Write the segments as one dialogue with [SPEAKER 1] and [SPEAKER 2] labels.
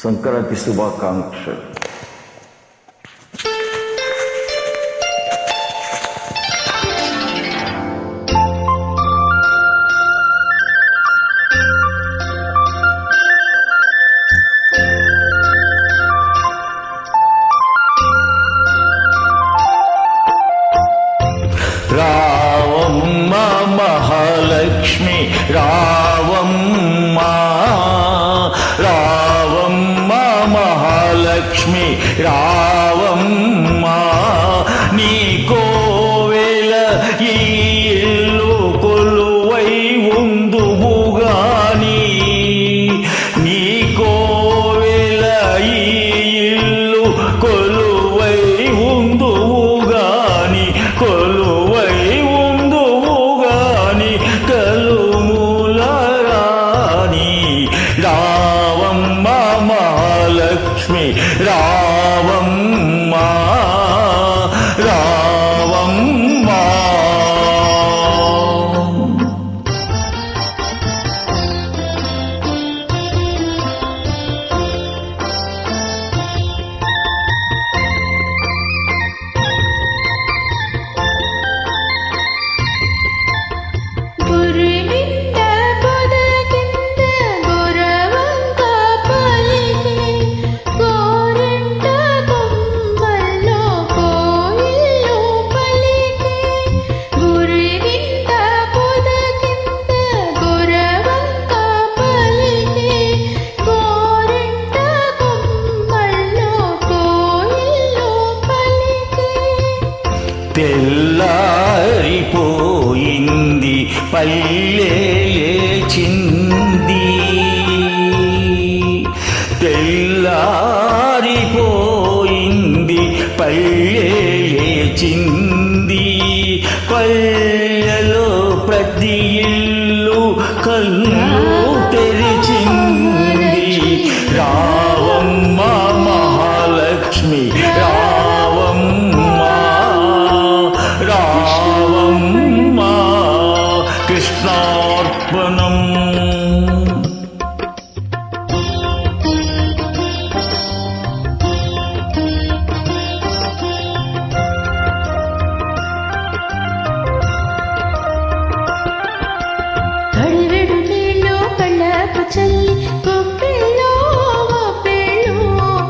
[SPEAKER 1] సంక్రాంతి శుభాకాంక్షలు రావమ్మ మహాలక్ష్మి రావమ్మ మహాలక్ష్మి రావమ్మ తెల్లారిపోయింది పల్లె లేచింది. తెల్లారిపోయింది పల్లె లేచింది. పల్లెలో ప్రతి ఇల్లు కళ్ళు
[SPEAKER 2] చల్లి గొప్పిళ్ళో గొప్పిళ్ళు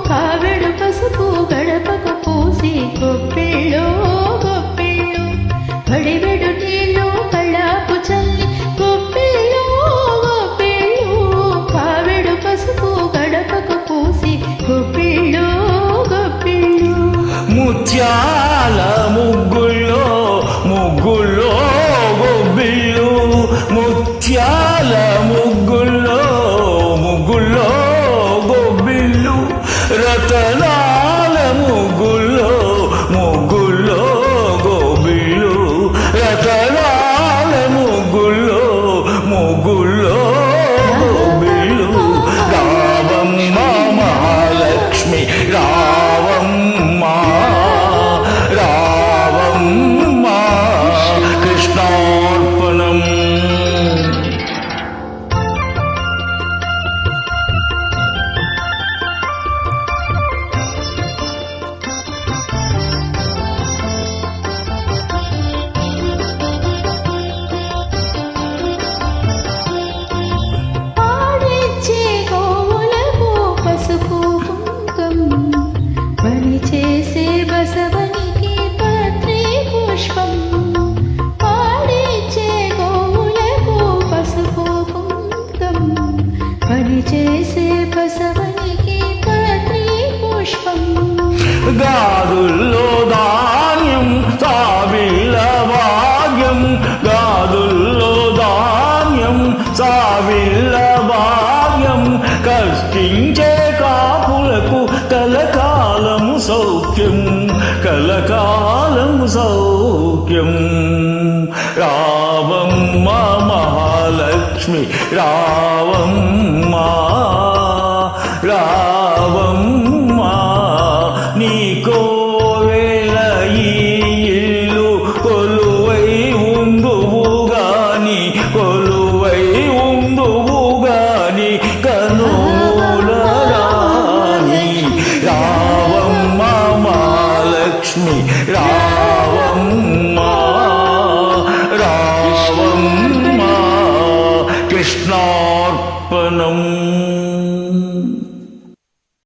[SPEAKER 2] కావెడు పసుపు గడపకు పూసి గొప్పిళ్ళో గొప్పిళ్ళు కడివెడు నీళ్ళు కళ్ళకు చల్లి గొప్పిళ్ళో గొప్పిళ్ళు కావెడు పసుపు గడపకు పూసి గొప్పిళ్ళో గొప్పిళ్ళు
[SPEAKER 1] ముత్యాల ముగ్గుల్లో ముగ్గుల్లో గొబ్బిళ్ళు. ముత్యాల fogo సావిళ్ళ భాగ్యం కష్టించే కాపులకు కలకాలము సౌఖ్యం కలకాలము సౌఖ్యం. రావమ్మ మహాలక్ష్మి రావమ్మ రావమ్మ